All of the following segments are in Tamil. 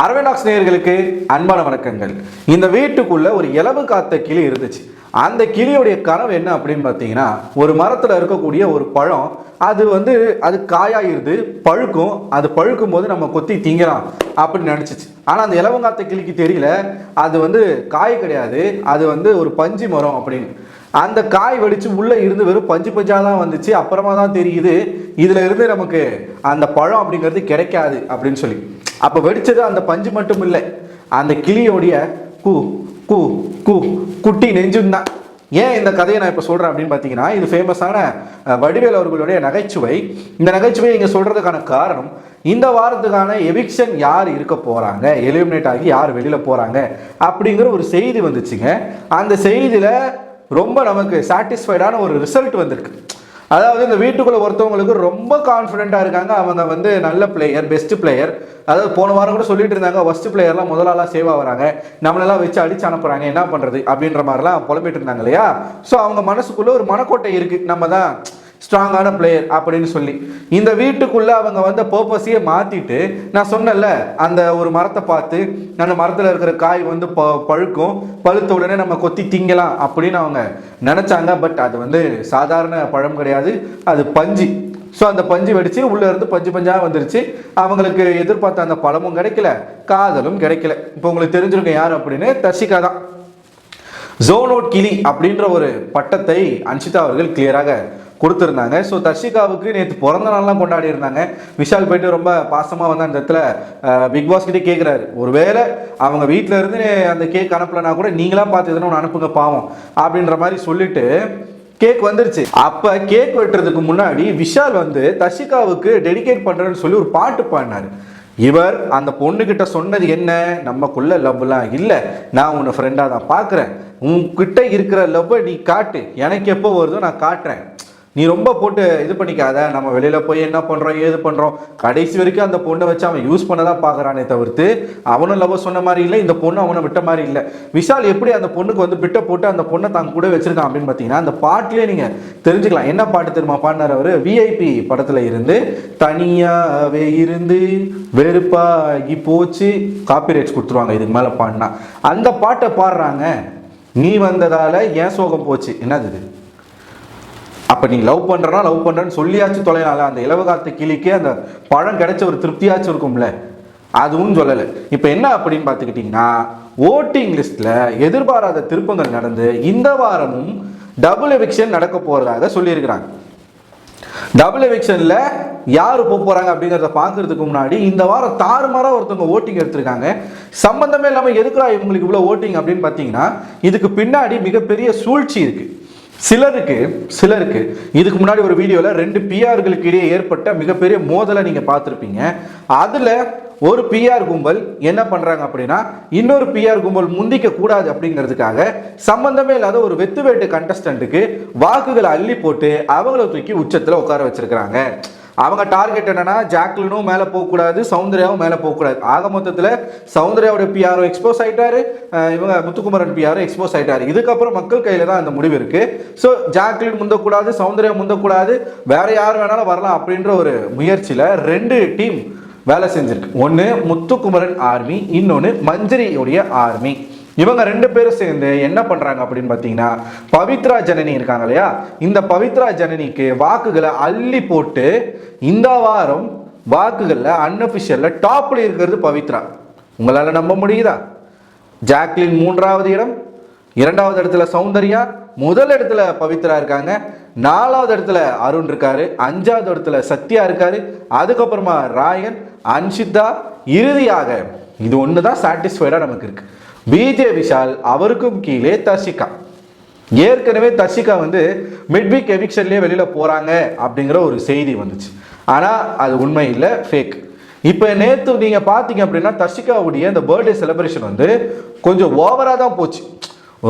அரவணாக்ஸ் நேயர்களுக்கு அன்பான வணக்கங்கள். இந்த வீட்டுக்குள்ள ஒரு இலவு காத்த கிளி இருந்துச்சு. அந்த கிளியுடைய கனவு என்ன அப்படின்னு பார்த்தீங்கன்னா ஒரு மரத்தில் இருக்கக்கூடிய ஒரு பழம் அது வந்து அது காயாயிருது பழுக்கும். அது பழுக்கும் போது நம்ம கொத்தி திங்கலாம் அப்படின்னு நினச்சிச்சு. ஆனால் அந்த இலவங்காத்த கிளிக்கு தெரியல. அது வந்து காய் கிடையாது. அது வந்து ஒரு பஞ்சு மரம் அப்படின்னு. அந்த காய் வெடித்து உள்ளே இருந்து வெறும் பஞ்சு பஞ்சாக தான் வந்துச்சு. அப்புறமா தான் தெரியுது இதில் இருந்து நமக்கு அந்த பழம் அப்படிங்கிறது கிடைக்காது அப்படின்னு சொல்லி. அப்போ வெடிச்சது அந்த பஞ்சு மட்டும் இல்லை. அந்த கிளியோடைய கூ கூ கூ குட்டி நெஞ்சும் தான். ஏன் இந்த கதையை நான் இப்போ சொல்கிறேன் அப்படின்னு பார்த்தீங்கன்னா இது ஃபேமஸான வடிவேல் அவர்களுடைய நகைச்சுவை. இந்த நகைச்சுவை இங்கே சொல்கிறதுக்கான காரணம் இந்த வாரத்துக்கான எவிக்ஷன் யார் இருக்க போகிறாங்க எலிமினேட் ஆகி யார் வெளியில் போகிறாங்க அப்படிங்கிற ஒரு செய்தி வந்துச்சுங்க. அந்த செய்தியில் ரொம்ப நமக்கு சாட்டிஸ்ஃபைடான ஒரு ரிசல்ட் வந்திருக்கு. அதாவது இந்த வீட்டுக்குள்ள ஒருத்தவங்களுக்கு ரொம்ப கான்ஃபிடென்ட்டாக இருக்காங்க அவங்க வந்து நல்ல பிளேயர் பெஸ்ட் பிளேயர் அதாவது போன வாரம் கூட சொல்லிட்டு இருந்தாங்க ஃபர்ஸ்ட் பிளேயர்லாம் முதலாளாக சேவ் ஆகுறாங்க நம்மளெல்லாம் வச்சு அடிச்சு அனுப்புகிறாங்க என்ன பண்ணுறது அப்படின்ற மாதிரிலாம் புலம்பிட்டு இருந்தாங்க இல்லையா? ஸோ அவங்க மனசுக்குள்ளே ஒரு மனக்கோட்டை இருக்குது நம்ம தான் ஸ்ட்ராங்கான பிளேயர் அப்படின்னு சொல்லி. இந்த வீட்டுக்குள்ளே அவங்க வந்த பர்பஸையே மாற்றிட்டு நான் சொன்னேன்ல அந்த ஒரு மரத்தை பார்த்து அந்த மரத்தில் இருக்கிற காய் வந்து ப பழுக்கும் பழுத்த உடனே நம்ம கொத்தி திங்கலாம் அப்படின்னு அவங்க நினச்சாங்க. பட் அது வந்து சாதாரண பழம் கிடையாது. அது பஞ்சு. ஸோ அந்த பஞ்சு வெடிச்சு உள்ளே இருந்து பஞ்சு பஞ்சாக வந்துருச்சு. அவங்களுக்கு எதிர்பார்த்த அந்த பழமும் கிடைக்கல. காதலும் கிடைக்கல. இப்போ உங்களுக்கு தெரிஞ்சிருக்க யார் அப்படின்னு? தர்ஷிகா தான். ஜோனோட் கிளி அப்படின்ற ஒரு பட்டத்தை அன்ஷிதா அவர்கள் கிளியராக கொடுத்துருந்தாங்க. ஸோ தர்ஷிகாவுக்கு நேற்று பிறந்த நாள்லாம் கொண்டாடி இருந்தாங்க விஷால் போயிட்டு ரொம்ப பாசமாக வந்து அந்த இடத்துல பிக் பாஸ் கிட்டே கேட்குறாரு ஒருவேளை அவங்க வீட்டில் இருந்து அந்த கேக் அனுப்பலனா கூட நீங்களாம் பார்த்து எதுனா ஒன்று அனுப்புங்க பாவம் அப்படின்ற மாதிரி சொல்லிட்டு கேக் வந்துருச்சு. அப்ப கேக் வெட்டுறதுக்கு முன்னாடி விஷால் வந்து தர்ஷிகாவுக்கு டெடிகேட் பண்றேன்னு சொல்லி ஒரு பாட்டு பாடினாரு. இவர் அந்த பொண்ணுக்கிட்ட சொன்னது என்ன? நமக்குள்ள லவ்லாம் இல்லை. நான் உன்னை ஃப்ரெண்டாக தான் பார்க்குறேன். உன்கிட்ட இருக்கிற லவ்வை நீ காட்டு. எனக்கு எப்போ வருதோ நான் காட்டுறேன். நீ ரொம்ப போட்டு இது பண்ணிக்காத. நம்ம வெளியில் போய் என்ன பண்ணுறோம் ஏது பண்ணுறோம் கடைசி வரைக்கும் அந்த பொண்ணை வச்சு அவன் யூஸ் பண்ண தான் பார்க்குறானே தவிர்த்து அவனும் லவ் சொன்ன மாதிரி இல்லை இந்த பொண்ணு அவனை விட்ட மாதிரி இல்லை. விஷால் எப்படி அந்த பொண்ணுக்கு வந்து பிட்ட போட்டு அந்த பொண்ணை தான் கூட வச்சிருக்கான் அப்படின்னு பார்த்தீங்கன்னா அந்த பாட்டிலே நீங்கள் தெரிஞ்சுக்கலாம். என்ன பாட்டு தெரியுமா பாடினார் அவர்? விஐபி படத்தில் இருந்து தனியாகவே இருந்து வெறுப்பாகி போச்சு. காப்பிரைட்ஸ் கொடுத்துருவாங்க இதுக்கு மேலே பாடினா. அந்த பாட்டை பாடுறாங்க. நீ வந்ததால ஏன் சோகம் போச்சு. என்னது இது? இப்போ நீ லவ் பண்ணுறனா லவ் பண்ணுறேன்னு சொல்லியாச்சும் தொலைனால அந்த இலவகாத்து கிளிக்கு அந்த பழம் கிடைச்ச ஒரு திருப்தியாச்சும் இருக்கும்ல. அதுவும் சொல்லலை. இப்போ என்ன அப்படின்னு பார்த்துக்கிட்டிங்கன்னா ஓட்டிங் லிஸ்ட்டில் எதிர்பாராத திருப்பங்கள் நடந்து இந்த வாரமும் டபுள் எவிக்ஷன் நடக்க போகிறதாக சொல்லியிருக்கிறாங்க. டபுள் எவிக்ஷனில் யார் போக போகிறாங்க அப்படிங்கிறத பார்க்கறதுக்கு முன்னாடி இந்த வாரம் தாறுமாறாக ஒருத்தவங்க ஓட்டிங் எடுத்திருக்காங்க. சம்பந்தமே இல்லாமல் எதுக்குறா இவங்களுக்கு இவ்வளோ ஓட்டிங் அப்படின்னு பார்த்தீங்கன்னா இதுக்கு பின்னாடி மிகப்பெரிய சூழ்ச்சி இருக்குது சிலருக்கு சிலருக்கு இதுக்கு முன்னாடி ஒரு வீடியோவில் ரெண்டு பிஆர்களுக்கு இடையே ஏற்பட்ட மிகப்பெரிய மோதலை நீங்கள் பார்த்துருப்பீங்க. அதில் ஒரு பிஆர் கும்பல் என்ன பண்ணுறாங்க அப்படின்னா இன்னொரு பிஆர் கும்பல் முந்திக்க கூடாது அப்படிங்கிறதுக்காக சம்பந்தமே இல்லாத ஒரு வெத்து வேட்டு கண்டஸ்டண்ட்டுக்கு வாக்குகளை அள்ளி போட்டு அவங்கள தூக்கி உச்சத்தில் உட்கார வச்சிருக்கிறாங்க. அவங்க டார்கெட் என்னன்னா ஜாக்லினும் மேலே போகக்கூடாது சௌந்தர்யாவும் மேலே போகக்கூடாது. ஆக மொத்தத்தில் சௌந்தர்யாவோட பிஆரோ எக்ஸ்போஸ் ஆகிட்டாரு இவங்க முத்துக்குமரன் பிஆரோ எக்ஸ்போஸ் ஆகிட்டாரு இதுக்கப்புறம் மக்கள் கையில் தான் அந்த முடிவு இருக்கு. ஸோ ஜாக்லின் முந்தக்கூடாது சௌந்தர்யா முந்தக்கூடாது வேற யார் வேணாலும் வரலாம் அப்படின்ற ஒரு முயற்சியில் ரெண்டு டீம் வேலை செஞ்சிருக்கு. ஒன்று முத்துக்குமரன் ஆர்மி இன்னொன்று மஞ்சரியுடைய ஆர்மி இவங்க ரெண்டு பேரும் சேர்ந்து என்ன பண்றாங்க அப்படின்னு பார்த்தீங்கன்னா பவித்ரா ஜனனி இருக்காங்க இல்லையா? இந்த பவித்ரா ஜனனிக்கு வாக்குகளை அள்ளி போட்டு இந்த வாரம் வாக்குகளில் அன்அஃபிஷியலில் டாப்பில் இருக்கிறது பவித்ரா. உங்களால் நம்ப முடியுதா? ஜாக்லின் மூன்றாவது இடம் இரண்டாவது இடத்துல சௌந்தர்யா முதல் இடத்துல பவித்ரா இருக்காங்க நாலாவது இடத்துல அருண் இருக்காரு அஞ்சாவது இடத்துல சத்யா இருக்காரு அதுக்கப்புறமா ராயன் அன்ஷிதா இறுதியாக இது ஒன்று தான் சாட்டிஸ்ஃபைடாக நமக்கு இருக்குது பிஜே விஷால் அவருக்கும் கீழே தர்ஷிகா. ஏற்கனவே தர்ஷிகா வந்து மிட்விக் எவிக்ஷன்லேயே வெளியில் போகிறாங்க அப்படிங்கிற ஒரு செய்தி வந்துச்சு. ஆனால் அது உண்மை இல்லை ஃபேக் இப்போ நேற்று நீங்கள் பார்த்தீங்க அப்படின்னா தர்ஷிகாவுடைய அந்த பர்த்டே செலிப்ரேஷன் வந்து கொஞ்சம் ஓவராக தான் போச்சு.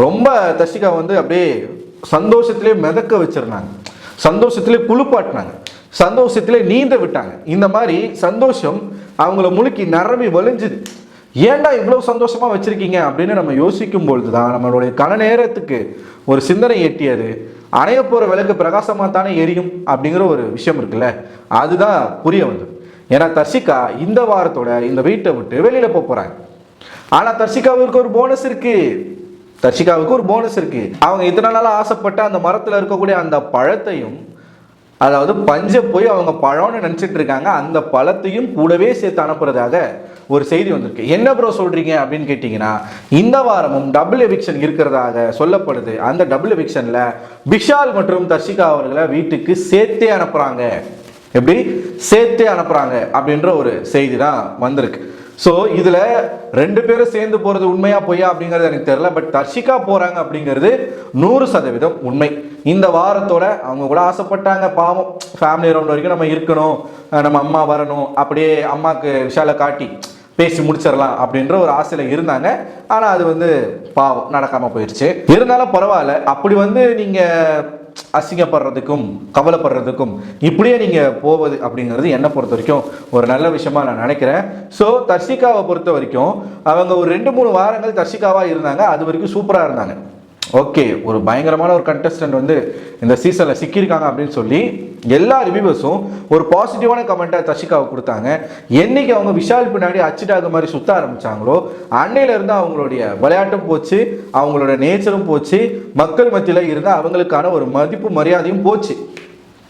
ரொம்ப தர்ஷிகா வந்து அப்படியே சந்தோஷத்திலே மிதக்க வச்சிருந்தாங்க. சந்தோஷத்திலே குளிப்பாட்டினாங்க. சந்தோஷத்திலே நீந்த விட்டாங்க. இந்த மாதிரி சந்தோஷம் அவங்கள முழுக்கி நிரம்பி வலிஞ்சுது ஏன்டா இவ்வளோ சந்தோஷமாக வச்சுருக்கீங்க அப்படின்னு நம்ம யோசிக்கும் பொழுது தான் நம்மளுடைய கன நேரத்துக்கு ஒரு சிந்தனை எட்டியது. அணைய போகிற விளக்கு பிரகாசமாக தானே எரியும் அப்படிங்கிற ஒரு விஷயம் இருக்குல்ல? அதுதான் புரிய வந்தது. ஏன்னா தர்ஷிகா இந்த வாரத்தோட இந்த வீட்டை விட்டு வெளியில் போக போகிறாங்க ஆனால் தர்ஷிகாவுக்கு ஒரு போனஸ் இருக்குது தர்ஷிகாவுக்கு ஒரு போனஸ் இருக்குது அவங்க இத்தனை நாளாக ஆசைப்பட்ட அந்த மரத்தில் இருக்கக்கூடிய அந்த பழத்தையும் அதாவது பஞ்ச போய் அவங்க பழம்னு நினச்சிட்டு இருக்காங்க. அந்த பழத்தையும் கூடவே சேர்த்து அனுப்புறதாக ஒரு செய்தி வந்திருக்கு. என்ன ப்ரோ சொல்கிறீங்க அப்படின்னு கேட்டிங்கன்னா இந்த வாரமும் டபுள் எவிக்ஷன் இருக்கிறதாக சொல்லப்படுது. அந்த டபுள் எவிக்ஷனில் விஷால் மற்றும் தர்ஷிகா அவர்களை வீட்டுக்கு சேர்த்தே அனுப்புகிறாங்க எப்படி? சேர்த்தே அனுப்புகிறாங்க அப்படின்ற ஒரு செய்தி தான் வந்திருக்கு. ஸோ இதில் ரெண்டு பேரும் சேர்ந்து போகிறது உண்மையா பொய்யா அப்படிங்கிறது எனக்கு தெரில பட் தர்ஷிகா போகிறாங்க அப்படிங்கிறது நூறு சதவீதம் உண்மை. இந்த வாரத்தோட அவங்க கூட ஆசைப்பட்டாங்க. பாவம் ஃபேமிலி ரவுண்ட் வரைக்கும் நம்ம இருக்கணும். நம்ம அம்மா வரணும். அப்படியே அம்மாவுக்கு விஷாலை காட்டி பேசி முடிச்சிடலாம் அப்படின்ற ஒரு ஆசையில் இருந்தாங்க. ஆனால் அது வந்து பாவம் நடக்காமல் போயிடுச்சு இருந்தாலும் பரவாயில்ல. அப்படி வந்து நீங்கள் அசிங்கப்படுறதுக்கும் கவலைப்படுறதுக்கும் இப்படியே நீங்கள் போவது அப்படிங்கிறது என்னை பொறுத்த வரைக்கும் ஒரு நல்ல விஷயமா நான் நினைக்கிறேன். ஸோ தர்ஷிகாவை பொறுத்த வரைக்கும் அவங்க ஒரு ரெண்டு மூணு வாரங்கள் தர்ஷிகாவாக இருந்தாங்க. அது வரைக்கும் சூப்பராக இருந்தாங்க. ஓகே ஒரு பயங்கரமான ஒரு கண்டஸ்டன்ட் வந்து இந்த சீசனில் சிக்கியிருக்காங்க அப்படின்னு சொல்லி எல்லா ரிவ்யூவர்ஸும் ஒரு பாசிட்டிவான கமெண்ட்டாக தர்ஷிகாவுக்கு கொடுத்தாங்க. என்னைக்கு அவங்க விஷால் பின்னாடி அச்சுட்டாக மாதிரி சுத்த ஆரம்பித்தாங்களோ அன்னையிலேருந்து அவங்களுடைய விளையாட்டும் போச்சு அவங்களோட நேச்சரும் போச்சு மக்கள் மத்தியில் இருந்த அவங்களுக்கான ஒரு மதிப்பு மரியாதையும் போச்சு.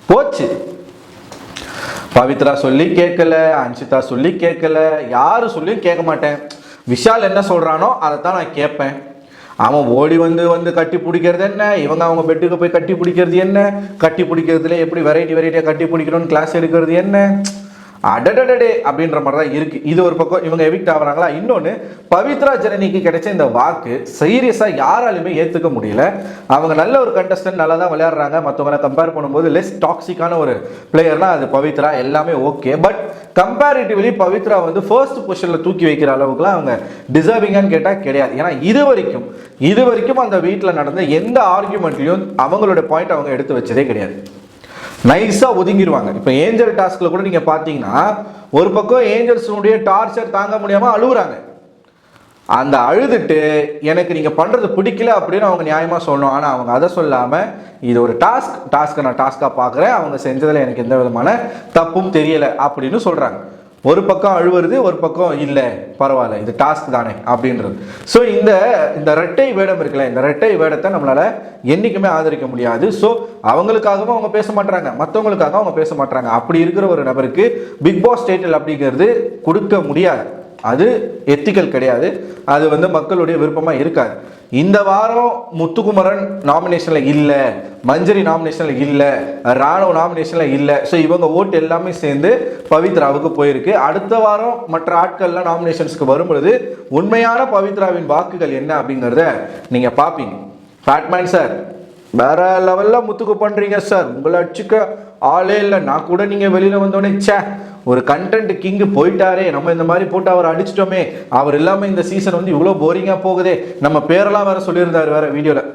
போச்சு. பவித்ரா சொல்லி கேட்கல அன்சிதா சொல்லி கேட்கல யாரும் சொல்லியும் கேட்க மாட்டேன். விஷால் என்ன சொல்கிறானோ அதை தான் நான் கேட்பேன். அவன் ஓடி வந்து வந்து கட்டி பிடிக்கிறது என்ன? இவங்க அவங்க பெட்டுக்கு போய் கட்டி பிடிக்கிறது என்ன? கட்டி பிடிக்கிறதுல எப்படி வெரைட்டி வெரைட்டியாக கட்டி பிடிக்கணும்னு கிளாஸ் எடுக்கிறது என்ன? அடடடடே அப்படின்ற மாதிரி தான் இருக்குது இது ஒரு பக்கம் இவங்க எவிக்ட் ஆகுறாங்களா? இன்னொன்று பவித்ரா ஜனனிக்கு கிடைச்ச இந்த வாக்கு சீரியஸாக யாராலுமே ஏற்றுக்க முடியல. அவங்க நல்ல ஒரு கண்டஸ்டன்ட் நல்லா தான் விளையாடுறாங்க. மற்றவங்களை கம்பேர் பண்ணும்போது லெஸ் டாக்ஸிக்கான ஒரு பிளேயர்னால் அது பவித்ரா. எல்லாமே ஓகே பட் கம்பேரிட்டிவ்லி பவித்ரா வந்து ஃபர்ஸ்ட் பொசிஷனில் தூக்கி வைக்கிற அளவுக்குலாம் அவங்க டிசர்விங்கான்னு கேட்டால் கிடையாது. ஏன்னா இது வரைக்கும் இது வரைக்கும் அந்த வீட்டில் நடந்த எந்த ஆர்கியூமெண்ட்லையும் அவங்களோட பாயிண்ட் அவங்க எடுத்து வச்சதே கிடையாது. நைஸாக ஒதுங்கிடுவாங்க இப்போ ஏஞ்சல் டாஸ்கில் கூட நீங்கள் பார்த்தீங்கன்னா ஒரு பக்கம் ஏஞ்சல்ஸுடைய டார்ச்சர் தாங்க முடியாமல் அழுகுறாங்க அந்த அழுதுட்டு எனக்கு நீங்கள் பண்ணுறது பிடிக்கல அப்படின்னு அவங்க நியாயமாக சொல்லணும். ஆனால் அவங்க அதை சொல்லாமல் இது ஒரு டாஸ்க் டாஸ்க்கை நான் டாஸ்க்காக பார்க்குறேன். அவங்க செஞ்சதில் எனக்கு எந்த விதமான தப்பும் தெரியலை அப்படின்னு சொல்கிறாங்க ஒரு பக்கம் அழுவுறது ஒரு பக்கம் இல்லை பரவாயில்ல இது டாஸ்க் தானே அப்படின்றது. ஸோ இந்த இந்த ரெட்டை வேடம் இருக்குல்ல இந்த ரெட்டை வேடத்தை நம்மளால் என்றைக்குமே ஆதரிக்க முடியாது. ஸோ அவங்களுக்காகவும் அவங்க பேச மாட்டாங்க மற்றவங்களுக்காக அவங்க பேச மாட்டாங்க அப்படி இருக்கிற ஒரு நபருக்கு பிக் பாஸ் டைட்டில் அப்படிங்கிறது கொடுக்க முடியாது. அது எத்திக்கல் கிடையாது. அது வந்து மக்களுடைய விருப்பமாக இருக்காது. இந்த வாரம் முத்துக்குமரன் நாமினேஷனில் இல்லை மஞ்சரி நாமினேஷனில் இல்லை ராணுவ நாமினேஷனில் இல்லை. ஸோ இவங்க ஓட்டு எல்லாமே சேர்ந்து பவித்ராவுக்கு போயிருக்கு. அடுத்த வாரம் மற்ற ஆட்கள்லாம் நாமினேஷன்ஸ்க்கு வரும்பொழுது உண்மையான பவித்ராவின் வாக்குகள் என்ன அப்படிங்கிறத நீங்கள் பார்ப்பீங்க ஃபேட்மேன் சார் வேற லெவலில் முத்துக்கு பண்ணுறீங்க சார் உங்களை அடிச்சுக்க ஆளே இல்லை. நான் கூட நீங்கள் வெளியில் வந்தோடனே சே ஒரு கண்டென்ட் கிங்கு போயிட்டாரே நம்ம இந்த மாதிரி போட்டு அவர் அடிச்சிட்டோமே அவர் இல்லாமல் இந்த சீசன் வந்து இவ்வளோ போரிங்காக போகுதே. நம்ம பேரெல்லாம் வேற சொல்லியிருந்தாரு வேற வீடியோவில்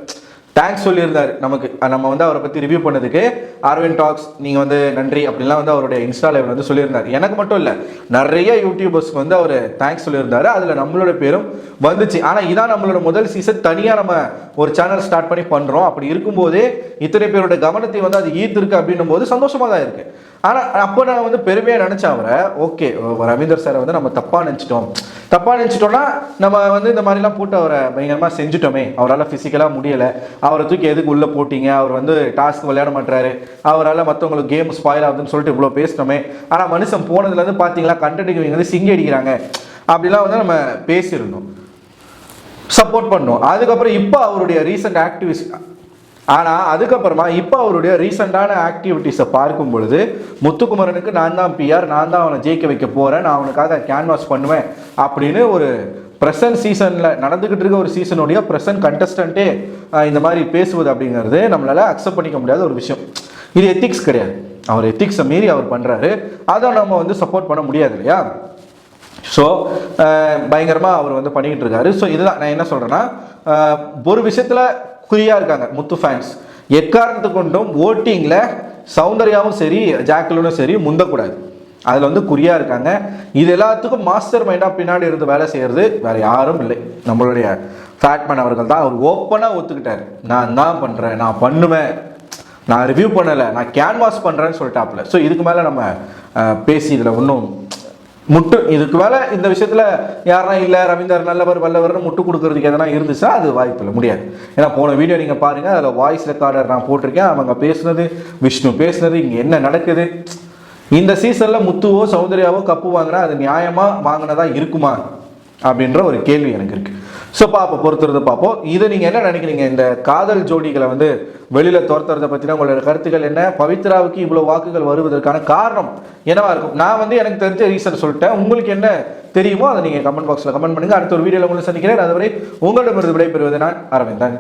தேங்க்ஸ் சொல்லியிருந்தார் நமக்கு. நம்ம வந்து அவரை பற்றி ரிவ்யூ பண்ணதுக்கு அரவிந்த் டாக்ஸ் நீங்கள் வந்து நன்றி அப்படின்லாம் வந்து அவருடைய இன்ஸ்டா லைவ் வந்து சொல்லியிருந்தார். எனக்கு மட்டும் இல்லை நிறைய யூடியூபர்ஸ்க்கு வந்து அவர் தேங்க்ஸ் சொல்லியிருந்தாரு. அதில் நம்மளோட பேரும் வந்துச்சு. ஆனால் இதான் நம்மளோட முதல் சீசன் தனியாக நம்ம ஒரு சேனல் ஸ்டார்ட் பண்ணி பண்ணுறோம் அப்படி இருக்கும்போது இத்தனை பேரோட கவனத்தை வந்து அது ஈர்த்திருக்கு அப்படின்னும் போது சந்தோஷமாக தான் இருக்குது ஆனால் அப்போ நான் வந்து பெருமையாக நினச்சேன் அவரை. ஓகே ரவீந்தர் சாரை வந்து நம்ம தப்பாக நினச்சிட்டோம். தப்பாக நினச்சிட்டோம்னா நம்ம வந்து இந்த மாதிரிலாம் போட்டு அவரை பயங்கரமாக செஞ்சுட்டோமே. அவரால் ஃபிசிக்கலாக முடியலை. அவரை தூக்கி எதுக்கு உள்ளே போட்டிங்க? அவர் வந்து டாஸ்க் விளையாட மாட்டாரு அவரால் மற்றவங்களுக்கு கேம் ஸ்பாயில் ஆகுதுன்னு சொல்லிட்டு இவ்வளோ பேசிட்டோமே. ஆனால் மனுஷன் போனதுலேருந்து பார்த்தீங்களா கண்டென்ட் இவங்க வந்து சிங்கி அடிக்கிறாங்க. அப்படிலாம் வந்து நம்ம பேசியிருந்தோம். சப்போர்ட் பண்ணோம். அதுக்கப்புறம் இப்போ அவருடைய ரீசெண்ட் ஆக்டிவிஸ் ஆனால் அதுக்கப்புறமா இப்போ அவருடைய ரீசெண்டான ஆக்டிவிட்டீஸை பார்க்கும் பொழுது முத்துக்குமரனுக்கு நான் தான் பிஆர் நான் தான் அவனை ஜெயிக்க வைக்க போகிறேன் நான் அவனுக்காக கேன்வாஸ் பண்ணுவேன் அப்படின்னு ஒரு ப்ரெசன்ட் சீசனில் நடந்துக்கிட்டு இருக்க ஒரு சீசனுடைய ப்ரெசன்ட் கண்டஸ்டண்ட்டே இந்த மாதிரி பேசுவது அப்படிங்கிறது நம்மளால் அக்செப்ட் பண்ணிக்க முடியாத ஒரு விஷயம். இது எத்திக்ஸ் கிடையாது. அவர் எத்திக்ஸை மீறி அவர் பண்ணுறாரு அதை நம்ம வந்து சப்போர்ட் பண்ண முடியாது இல்லையா? ஸோ பயங்கரமாக அவர் வந்து பண்ணிக்கிட்டு இருக்காரு. ஸோ இதுதான் நான் என்ன சொல்கிறேன்னா ஒரு விஷயத்தில் குறியாக இருக்காங்க முத்து ஃபேன்ஸ் எக்காரணத்து கொண்டும் ஓட்டிங்கில் சௌந்தர்யாவும் சரி ஜாக்லினும் சரி முந்தக்கூடாது. அதில் வந்து குறியாக இருக்காங்க. இது எல்லாத்துக்கும் மாஸ்டர் மைண்டாக பின்னாடி இருந்து வேலை செய்கிறது வேறு யாரும் இல்லை. நம்மளுடைய ஃபேட்மேன் அவர்கள் தான். அவர் ஓப்பனாக ஒத்துக்கிட்டார். நான் தான் பண்ணுறேன் நான் பண்ணுவேன். நான் ரிவ்யூ பண்ணலை நான் கேன்வாஸ் பண்ணுறேன்னு சொல்லிட்டாப்புல. ஸோ இதுக்கு மேலே நம்ம பேசி இதில் ஒன்றும் முட்டு இதுக்கு மேலே இந்த விஷயத்தில் யாரா இல்லை ரவீந்தர் நல்லவர் வல்லவர்னு முட்டு கொடுக்கறதுக்கு எதனா இருந்துச்சுன்னா அது வாய்ப்பு இல்லை முடியாது. ஏன்னா போன வீடியோ நீங்கள் பாருங்கள் அதில் வாய்ஸ் ரெக்கார்டர் நான் போட்டிருக்கேன் அவங்க பேசுனது விஷ்ணு பேசுனது இங்கே என்ன நடக்குது? இந்த சீசனில் முத்துவோ சௌந்தர்யாவோ கப்பு வாங்கினா அது நியாயமாக வாங்கினதா இருக்குமா? அப்படின்ற ஒரு கேள்வி எனக்கு இருக்குது ஸோ பார்ப்போம் பொறுத்துறது பார்ப்போம் இதை நீங்கள் என்ன நினைக்கிறீங்க? இந்த காதல் ஜோடிகளை வந்து வெளியில் துரத்துறதை பற்றின உங்களோட கருத்துக்கள் என்ன? பவித்ராவுக்கு இவ்வளோ வாக்குகள் வருவதற்கான காரணம் என்னவா இருக்கும்? நான் வந்து எனக்கு தெரிஞ்ச ரீசன் சொல்லிட்டேன். உங்களுக்கு என்ன தெரியுமோ அதை நீங்கள் கமெண்ட் பாக்ஸில் கமெண்ட் பண்ணுங்கள் அடுத்த ஒரு வீடியோவில் உங்களை சந்திக்கிறேன். அதுவரை உங்களிடமிருந்து விடைபெறுவது நான் அரவிந்தன்.